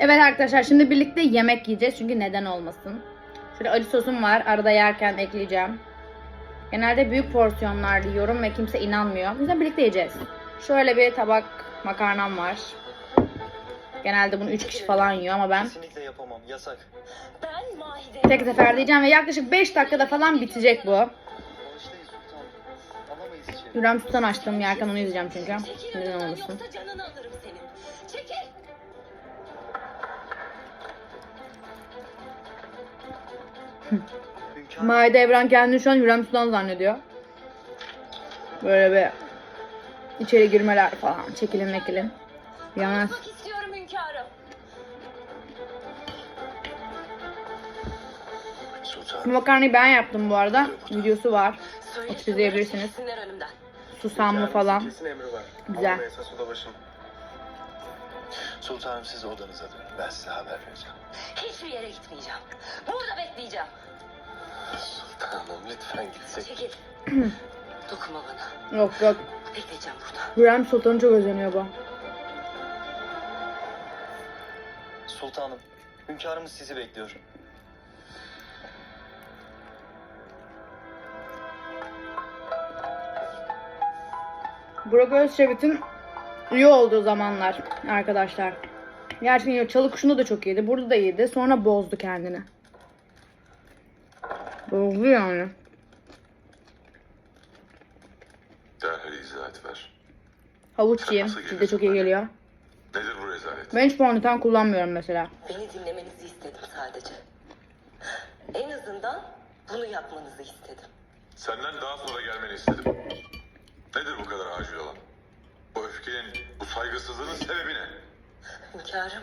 Evet arkadaşlar şimdi birlikte yemek yiyeceğiz çünkü neden olmasın. Şöyle acı sosum var arada yerken ekleyeceğim. Genelde büyük porsiyonlar yiyorum ve kimse inanmıyor. O yüzden birlikte yiyeceğiz. Şöyle bir tabak makarnam var. Genelde bunu 3 kişi falan yiyor ama ben Kesinlikle yapamam. Yasak. Tek seferde yiyeceğim ve yaklaşık 5 dakikada falan bitecek bu. Bağışlayın sultanım. Alamayız içeri. Hürrem Sultan açtım yerken onu izleyeceğim çünkü. Neden olmasın. canını alırım Maide Evren kendini şu an Hürrem Sultan zannediyor. Böyle bir içeri girmeler falan çekilin mekilin. Yemez. İstiyorum hünkârım. Bu makarnayı ben yaptım bu arada. Videosu var. Söyle Açıp izleyebilirsiniz. önümden. Susamlı falan. Kesin emri var. Güzel. Alın esas odabaşım. Sultanım siz odanıza dönün. Ben size haber vereceğim. Hiçbir yere gitmeyeceğim. Burada bekleyeceğim. Sultanım lütfen gitsek. Çekil. Dokunma bana. Yok yok. Bekleyeceğim burada. Hürrem Sultan'ı çok özeniyor bu. Sultanım. Hünkârımız sizi bekliyor. Burak Özçivit'in iyi olduğu zamanlar arkadaşlar. Gerçekten çalı kuşunda da çok iyiydi. Burada da iyiydi. Sonra bozdu kendini. Bozdu yani. Derhal izahat ver. Havuç yiyeyim. Size çok iyi geliyor. Nedir bu rezalet? Ben hiç fondöten kullanmıyorum mesela. Beni dinlemenizi istedim sadece. En azından bunu yapmanızı istedim. Senden daha sonra gelmeni istedim. Nedir bu kadar acil olan? Bu öfkenin, bu saygısızlığın sebebi ne? Hünkârım,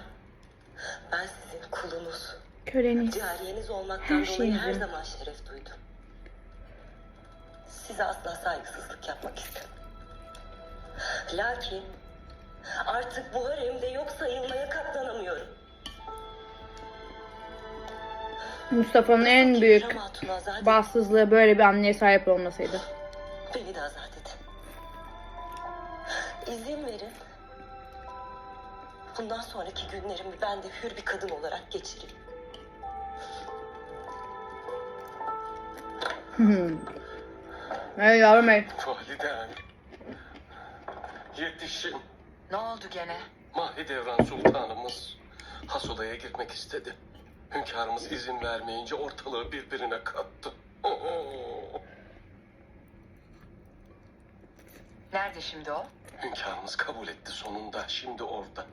ben sizin kulunuz, Köleniz. cariyeniz olmaktan Her dolayı her zaman şeref duydum. Size asla saygısızlık yapmak istedim. Lakin artık bu haremde yok sayılmaya katlanamıyorum. Mustafa'nın en büyük zaten bahtsızlığı böyle bir anneye sahip olmasıydı. beni de azat edin. İzin verin. Bundan sonraki günlerimi ben de hür bir kadın olarak geçireyim. Hey yavrum hey. Validem. Yetişin. Ne oldu gene? Mahidevran Sultanımız has odaya girmek istedi. Hünkârımız izin vermeyince ortalığı birbirine kattı. Nerede şimdi o? Hünkârımız kabul etti sonunda. Şimdi orada.